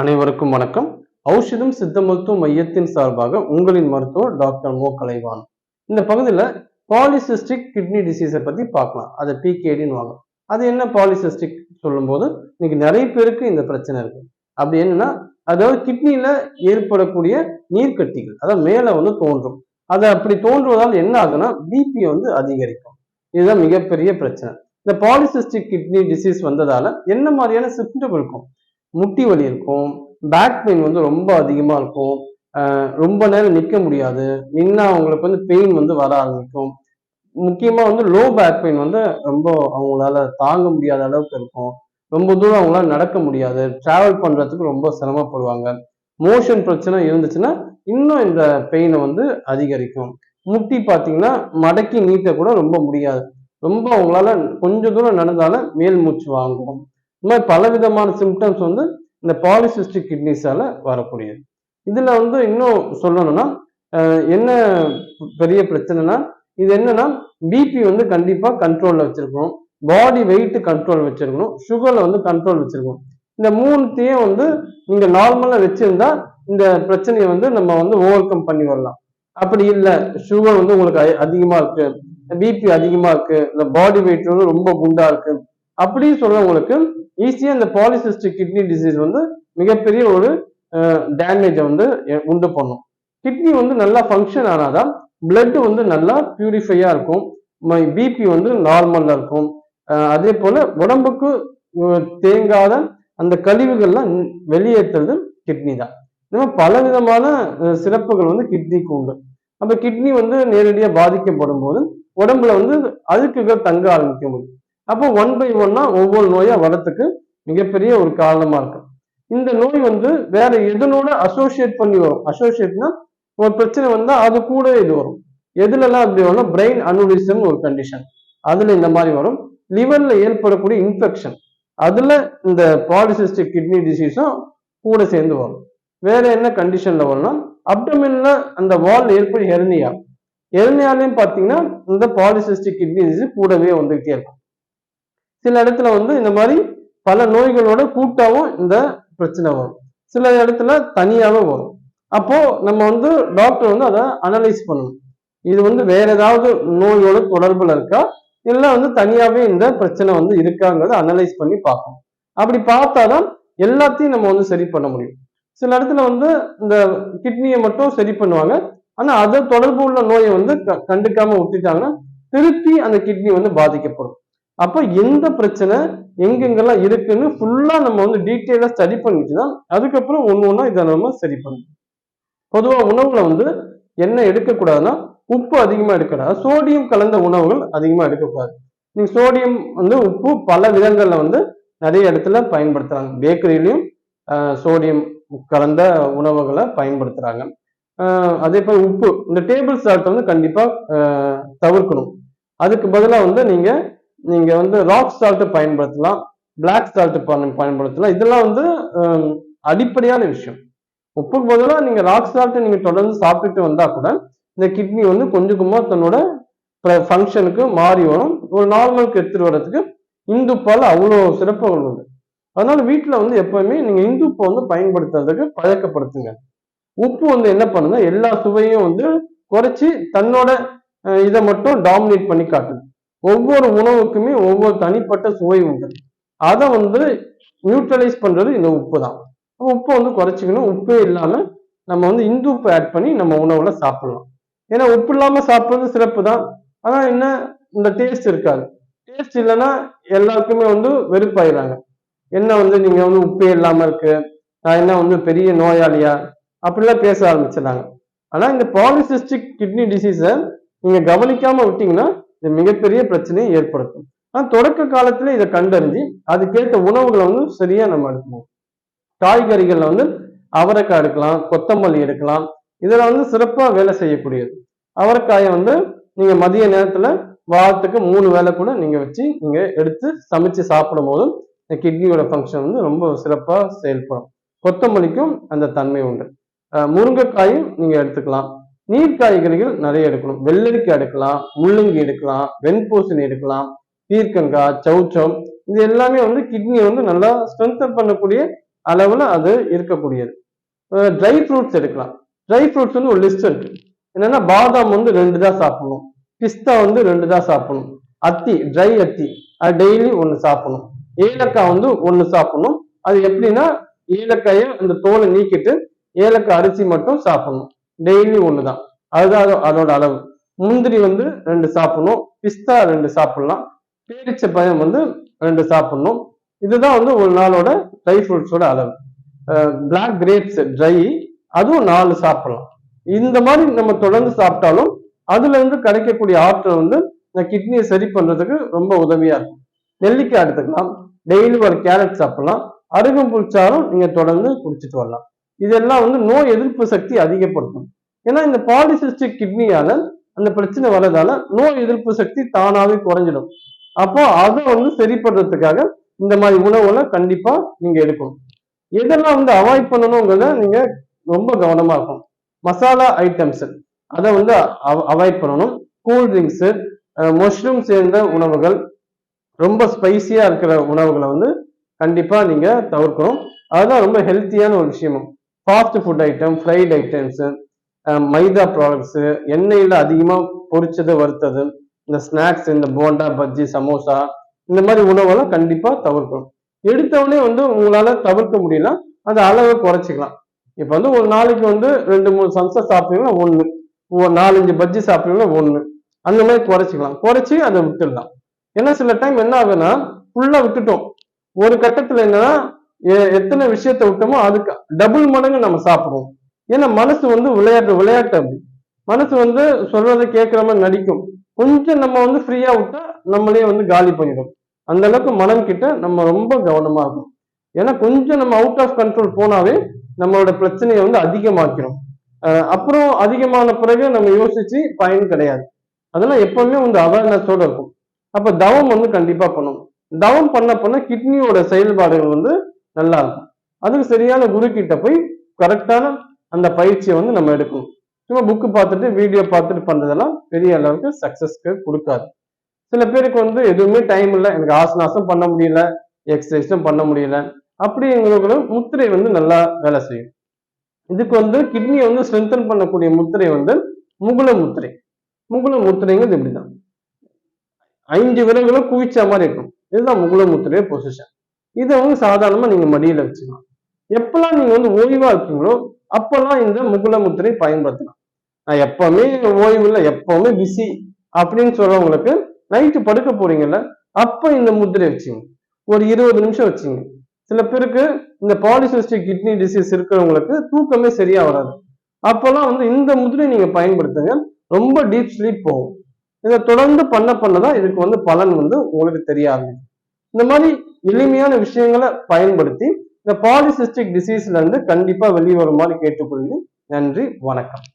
அனைவருக்கும் வணக்கம். ஔஷதம் சித்த மருத்துவ மையத்தின் சார்பாக உங்களின் மருத்துவர் டாக்டர் மோ. கலைவான் இந்த பகுதியில் பாலிசிஸ்டிக் கிட்னி டிசீஸை பத்தி பார்க்கலாம். அதை பிகேடின்னு வாங்க. அது என்ன பாலிசிஸ்டிக் சொல்லும்போது இன்னைக்கு நிறைய பேருக்கு இந்த பிரச்சனை இருக்கு. அப்படி என்னன்னா அதாவது கிட்னியில ஏற்படக்கூடிய நீர்க்கட்டிகள் அதாவது மேலே வந்து தோன்றும். அதை அப்படி தோன்றுவதால் என்ன ஆகுனா பிபி வந்து அதிகரிக்கும். இதுதான் மிகப்பெரிய பிரச்சனை. இந்த பாலிசிஸ்டிக் கிட்னி டிசீஸ் வந்ததால என்ன மாதிரியான சிம்டம் இருக்கும்? முட்டி வலி இருக்கும். பேக் பெயின் வந்து ரொம்ப அதிகமாக இருக்கும். ரொம்ப நேரம் நிற்க முடியாது. நின்னா அவங்களுக்கு வந்து பெயின் வந்து வர ஆரம்பிக்கும். முக்கியமாக வந்து லோ பேக் பெயின் வந்து ரொம்ப அவங்களால தாங்க முடியாத அளவுக்கு இருக்கும். ரொம்ப தூரம் அவங்களால நடக்க முடியாது. டிராவல் பண்ணுறதுக்கு ரொம்ப சிரமப்படுவாங்க. மோஷன் பிரச்சனை இருந்துச்சுன்னா இன்னும் இந்த பெயினை வந்து அதிகரிக்கும். முட்டி பார்த்தீங்கன்னா மடக்கி நீட்ட கூட ரொம்ப முடியாது. ரொம்ப அவங்களால கொஞ்சம் தூரம் நடந்தாலும் மேல் மூச்சு வாங்கும். இந்த மாதிரி பல விதமான சிம்டம்ஸ் வந்து இந்த பாலிசிஸ்டிக் கிட்னிஸால வரக்கூடியது. இதுல வந்து இன்னும் சொல்லணும்னா என்ன பெரிய பிரச்சனைனா இது என்னன்னா பிபி வந்து கண்டிப்பா கண்ட்ரோல்ல வச்சிருக்கணும். பாடி வெயிட் கண்ட்ரோல் வச்சிருக்கணும். சுகர்ல வந்து கண்ட்ரோல் வச்சிருக்கணும். இந்த மூணுத்தையும் வந்து நீங்க நார்மலா வச்சிருந்தா இந்த பிரச்சனையை வந்து நம்ம வந்து ஓவர் கம் பண்ணி வரலாம். அப்படி இல்லை சுகர் வந்து உங்களுக்கு அதிகமா இருக்கு. பிபி அதிகமா இருக்கு. இந்த பாடி வெயிட் வந்து ரொம்ப குண்டா இருக்கு. அப்படின்னு சொல்றவங்களுக்கு ஈஸியா இந்த பாலிசிஸ்டிக் கிட்னி டிசீஸ் வந்து மிகப்பெரிய ஒரு டேமேஜை வந்து உண்டு பண்ணும். கிட்னி வந்து நல்லா ஃபங்க்ஷன் ஆனாதான் பிளட் வந்து நல்லா பியூரிஃபையாக இருக்கும். பிபி வந்து நார்மல்ல இருக்கும். அதே போல உடம்புக்கு தேங்காத அந்த கழிவுகள்லாம் வெளியேற்றுறது கிட்னி தான். இந்த மாதிரி பல விதமான சிறப்புகள் வந்து கிட்னிக்கு உண்டு. அப்போ கிட்னி வந்து நேரடியாக பாதிக்கப்படும் போது உடம்புல வந்து அழுக்குகள் தங்க ஆரம்பிக்க முடியும். அப்போ ஒன் பை ஒன்னா ஒவ்வொரு நோயா வரத்துக்கு மிகப்பெரிய ஒரு காரணமா இருக்கு இந்த நோய் வந்து வேற எதனோட அசோசியேட் பண்ணி வரும். அசோசியேட்னா ஒரு பிரச்சனை வந்தா அது கூட இது வரும். எதுலலாம் அப்படி வரும் பிரெயின் அனுடிசம் ஒரு கண்டிஷன் அதுல இந்த மாதிரி வரும். லிவர்ல ஏற்படக்கூடிய இன்ஃபெக்ஷன் அதுல இந்த பாலிசிஸ்டிக் கிட்னி டிசீஸும் கூட சேர்ந்து வரும். வேற என்ன கண்டிஷன்ல வரும்னா அப்டமின்ல அந்த வால் ஏற்படும் ஹெர்னியா ஹெர்னியாலையும் பார்த்தீங்கன்னா இந்த பாலிசிஸ்டிக் கிட்னி டிசீஸ் கூடவே வந்துகிட்டே இருக்கும். சில இடத்துல வந்து இந்த மாதிரி பல நோய்களோட கூட்டாகவும் இந்த பிரச்சனை வரும். சில இடத்துல தனியாகவும் வரும். அப்போ நம்ம வந்து டாக்டர் வந்து அதை அனலைஸ் பண்ணணும். இது வந்து வேற ஏதாவது நோயோட தொடர்புல இருக்கா? இல்ல வந்து தனியாவே இந்த பிரச்சனை வந்து இருக்காங்கிறத அனலைஸ் பண்ணி பார்க்கணும். அப்படி பார்த்தாதான் எல்லாத்தையும் நம்ம வந்து சரி பண்ண முடியும். சில இடத்துல வந்து இந்த கிட்னியை மட்டும் சரி பண்ணுவாங்க. ஆனா அதை தொடர்பு உள்ள நோயை வந்து க- கண்டுக்காம விட்டுட்டாங்கன்னா திருப்பி அந்த கிட்னி வந்து பாதிக்கப்படும். அப்ப எந்த பிரச்சனை எங்கெங்கெல்லாம் இருக்குன்னு ஃபுல்லா நம்ம வந்து டீட்டெயிலா ஸ்டடி பண்ணிட்டு தான் அதுக்கப்புறம் ஒன்று ஒன்றா இதை நம்ம சரி பண்ணணும். பொதுவாக உணவுல வந்து என்ன எடுக்கக்கூடாதுன்னா உப்பு அதிகமாக எடுக்கக்கூடாது. சோடியம் கலந்த உணவுகள் அதிகமாக எடுக்கக்கூடாது. நீங்கள் சோடியம் வந்து உப்பு பல விதங்களில் வந்து நிறைய இடத்துல பயன்படுத்துகிறாங்க பேக்கரியிலையும் சோடியம் கலந்த உணவுகளை பயன்படுத்துகிறாங்க அதே போல் உப்பு இந்த டேபிள் சால்ட் வந்து கண்டிப்பாக தவிர்க்கணும். அதுக்கு பதிலாக வந்து நீங்கள் நீங்க வந்து ராக் சால்ட்டை பயன்படுத்தலாம் பிளாக் சால்ட் பயன்படுத்தலாம். இதெல்லாம் வந்து அடிப்படையான விஷயம். உப்புக்கு பதிலாக நீங்க ராக் சால்ட்டை நீங்க தொடர்ந்து சாப்பிட்டுட்டு வந்தா கூட இந்த கிட்னி வந்து கொஞ்சம் கொஞ்சமா தன்னோட ஃபங்க்ஷனுக்கு மாறி வரும். ஒரு நார்மலுக்கு எடுத்துட்டு வர்றதுக்கு இந்துப்பால் அவ்வளோ சிறப்புகள் உண்டு அதனால வீட்டில் வந்து எப்பவுமே நீங்க இந்துப்பை வந்து பயன்படுத்துறதுக்கு பழக்கப்படுத்துங்க. உப்பு வந்து என்ன பண்ணுன்னா எல்லா சுவையும் வந்து குறைச்சி தன்னோட இதை மட்டும் டாமினேட் பண்ணி காட்டுது. ஒவ்வொரு உணவுக்குமே ஒவ்வொரு தனிப்பட்ட சுவை உண்டு. அதை வந்து நியூட்ரலைஸ் பண்றது இந்த உப்பு தான் உப்பை வந்து குறைச்சிக்கணும். உப்பே இல்லாம நம்ம வந்து இந்து உப்பு ஆட் பண்ணி நம்ம உணவுல சாப்பிடலாம். ஏன்னா உப்பு இல்லாம சாப்பிடுறது சிறப்பு தான் ஆனா என்ன? இந்த டேஸ்ட் இருக்காது. டேஸ்ட் இல்லைன்னா எல்லாருக்குமே வந்து வெறுப்பாயிடுறாங்க. என்ன வந்து நீங்க வந்து உப்பே இல்லாம இருக்கு? நான் என்ன வந்து பெரிய நோயாளியா? அப்படிலாம் பேச ஆரம்பிச்சிடறாங்க. ஆனா இந்த பாலிசிஸ்டிக் கிட்னி டிசீஸை நீங்க கவனிக்காம விட்டீங்கன்னா இது மிகப்பெரிய பிரச்சனையை ஏற்படுத்தும். ஆனால் தொடக்க காலத்துல இதை கண்டறிஞ்சு அதுக்கேற்ற உணவுகளை வந்து சரியா நம்ம எடுக்கணும். காய்கறிகள்ல வந்து அவரைக்காய் எடுக்கலாம் கொத்தமல்லி எடுக்கலாம். இதுல வந்து சிறப்பா வேலை செய்யக்கூடியது. அவரைக்காயை வந்து நீங்க மதிய நேரத்துல வாரத்துக்கு மூணு வேளை கூட நீங்க வச்சு நீங்க எடுத்து சமைச்சு சாப்பிடும் போதும் இந்த கிட்னியோட ஃபங்க்ஷன் வந்து ரொம்ப சிறப்பா செயல்படும். கொத்தமல்லிக்கும் அந்த தன்மை உண்டு. முருங்கைக்காயும் நீங்க எடுத்துக்கலாம். நீர் காய்கறிகள் நிறைய எடுக்கணும். வெள்ளரிக்காய் எடுக்கலாம் முள்ளங்கி எடுக்கலாம் வெண்பூசணி எடுக்கலாம் பீர்க்கங்காய் சௌச்சம் இது எல்லாமே வந்து கிட்னியை வந்து நல்லா ஸ்ட்ரென்தன் பண்ணக்கூடிய அளவுல அது இருக்கக்கூடியது. ட்ரை ஃப்ரூட்ஸ் எடுக்கலாம். ட்ரை ஃப்ரூட்ஸ் வந்து ஒரு லிஸ்ட் இருக்கு. என்னன்னா பாதாம் வந்து ரெண்டு தான் சாப்பிடணும். பிஸ்தா வந்து ரெண்டு தான் சாப்பிடணும். அத்தி ட்ரை அத்தி அது டெய்லி ஒன்று சாப்பிடணும். ஏலக்காய் வந்து ஒன்று சாப்பிடணும். அது எப்படின்னா ஏலக்காயை அந்த தோலை நீக்கிட்டு ஏலக்காய் அரிசி மட்டும் சாப்பிடணும். டெய்லி ஒன்று தான் அதுதான் அதோட அளவு. முந்திரி வந்து ரெண்டு சாப்பிடணும். பிஸ்தா ரெண்டு சாப்பிடலாம். பேரிச்ச பழம் வந்து ரெண்டு சாப்பிடணும். இதுதான் வந்து ஒரு நாளோட ட்ரை ஃப்ரூட்ஸோட அளவு. பிளாக் கிரேப்ஸ் ட்ரை அதுவும் நாலு சாப்பிடலாம். இந்த மாதிரி நம்ம தொடர்ந்து சாப்பிட்டாலும் அதுல இருந்து கிடைக்கக்கூடிய ஆற்றல் வந்து கிட்னியை சரி பண்றதுக்கு ரொம்ப உதவியா இருக்கும். நெல்லிக்காய் எடுத்துக்கலாம். டெய்லி ஒரு கேரட் சாப்பிடலாம். அருகம்புல் சாறும் நீங்க தொடர்ந்து குடிச்சிட்டு வரலாம். இதெல்லாம் வந்து நோய் எதிர்ப்பு சக்தி அதிகப்படுத்தும். ஏன்னா இந்த பாலிசிஸ்டிக் கிட்னியால அந்த பிரச்சனை வர்றதால நோய் எதிர்ப்பு சக்தி தானாவே குறைஞ்சிடும். அப்போ அதை வந்து சரி பண்றதுக்காக இந்த மாதிரி உணவுகளை கண்டிப்பா நீங்க எடுக்கணும். எதெல்லாம் வந்து அவாய்ட் பண்ணணுங்கிறத நீங்க ரொம்ப கவனமா இருக்கும் மசாலா ஐட்டம்ஸ் அதை வந்து அவாய்ட் பண்ணணும். கூல்ட்ரிங்க்ஸு மஷ்ரூம் சேர்ந்த உணவுகள் ரொம்ப ஸ்பைசியா இருக்கிற உணவுகளை வந்து கண்டிப்பா நீங்க தவிர்க்கணும். அதுதான் ரொம்ப ஹெல்த்தியான ஒரு விஷயமும். Fast food item fried items maida products எண்ணெயில் அதிகமாக பொரிச்சது வறுத்தது இந்த ஸ்நாக்ஸ் இந்த போண்டா பஜ்ஜி சமோசா இந்த மாதிரி உணவெல்லாம் கண்டிப்பாக தவிர்க்கணும். எடுத்தவொடனே வந்து உங்களால் தவிர்க்க முடியல அந்த அளவை குறைச்சிக்கலாம். இப்போ வந்து ஒரு நாளைக்கு வந்து ரெண்டு மூணு சம்சா சாப்பிட்டீங்கன்னா ஒன்று ஒரு நாலஞ்சு பஜ்ஜி சாப்பிட்டீங்கன்னா ஒன்று அந்த மாதிரி குறைச்சிக்கலாம். குறைச்சி அதை விட்டுடலாம். ஏன்னா சில டைம் என்ன ஆகுதுன்னா ஃபுல்லாக விட்டுட்டோம். ஒரு கட்டத்தில் என்னன்னா எத்தனை விஷயத்த விட்டோமோ அதுக்கு டபுள் மடங்கு நம்ம சாப்பிடுவோம். ஏன்னா மனசு வந்து விளையாட்டு விளையாட்டு அப்படி. மனசு வந்து சொல்றதை கேட்குற மாதிரி நடிக்கும். கொஞ்சம் நம்ம வந்து ஃப்ரீயா விட்டா நம்மளே வந்து காலி பண்ணிடும். அந்த அளவுக்கு மனம் கிட்ட நம்ம ரொம்ப கவனமா இருக்கணும். ஏன்னா கொஞ்சம் நம்ம அவுட் ஆஃப் கண்ட்ரோல் போனாவே நம்மளோட பிரச்சனையை வந்து அதிகமாக்கிறோம் அப்புறம் அதிகமான பிறகு நம்ம யோசிச்சு பயன் கிடையாது. அதெல்லாம் எப்பவுமே வந்து அவேர்னஸோட இருக்கும். அப்ப தவம் வந்து கண்டிப்பா பண்ணணும். தவம் பண்ண பண்ண கிட்னியோட செயல்பாடுகள் வந்து நல்லா இருக்கும் அதுக்கு சரியான குரு கிட்ட போய் கரெக்டான அந்த பயிற்சியை வந்து நம்ம எடுக்கணும். சும்மா புக்கு பார்த்துட்டு வீடியோ பார்த்துட்டு பண்றதெல்லாம் பெரிய அளவுக்கு சக்சஸ்க்கு கொடுக்காது. சில பேருக்கு வந்து எதுவுமே டைம் இல்லை. எனக்கு ஆசனாசம் பண்ண முடியல எக்ஸசைஸும் பண்ண முடியல. அப்படிங்கிறவங்களும் முத்திரை வந்து நல்லா வேலை செய்யும். இதுக்கு வந்து கிட்னியை வந்து ஸ்ட்ரென்தன் பண்ணக்கூடிய முத்திரை வந்து முகுல முத்திரை. முகுல முத்திரைங்கிறது இப்படிதான். ஐந்து விரல்களும் குவிச்ச மாதிரி இருக்கும். இதுதான் முகுல முத்திரைய பொசிஷன் இதை வந்து சாதாரணமா நீங்க மடியில வச்சுக்கலாம். எப்பெல்லாம் நீங்க வந்து ஓய்வா இருக்கீங்களோ அப்பெல்லாம் இந்த முகுலமுத்திரை பயன்படுத்தலாம். நான் எப்பவுமே ஓய்வு இல்லை எப்பவுமே பிஸி அப்படின்னு சொல்றவங்களுக்கு நைட்டு படுக்க போறீங்கல்ல அப்ப இந்த முத்திரை வச்சுங்க. ஒரு இருபது நிமிஷம் வச்சுங்க. சில பேருக்கு இந்த பாலிசிஸ்டிக் கிட்னி டிசீஸ் இருக்கிறவங்களுக்கு தூக்கமே சரியா வராது. அப்பெல்லாம் வந்து இந்த முதிரை நீங்க பயன்படுத்துங்க ரொம்ப டீப் ஸ்லீப் போகும். இதை தொடர்ந்து பண்ண பண்ணதான் இதுக்கு வந்து பலன் வந்து உங்களுக்கு தெரியாது இந்த மாதிரி எளிமையான விஷயங்களை பயன்படுத்தி இந்த பாலிசிஸ்டிக் டிசீஸ்ல இருந்து கண்டிப்பா வெளியே வருமாறு கேட்டுக்கொள்ளி நன்றி வணக்கம்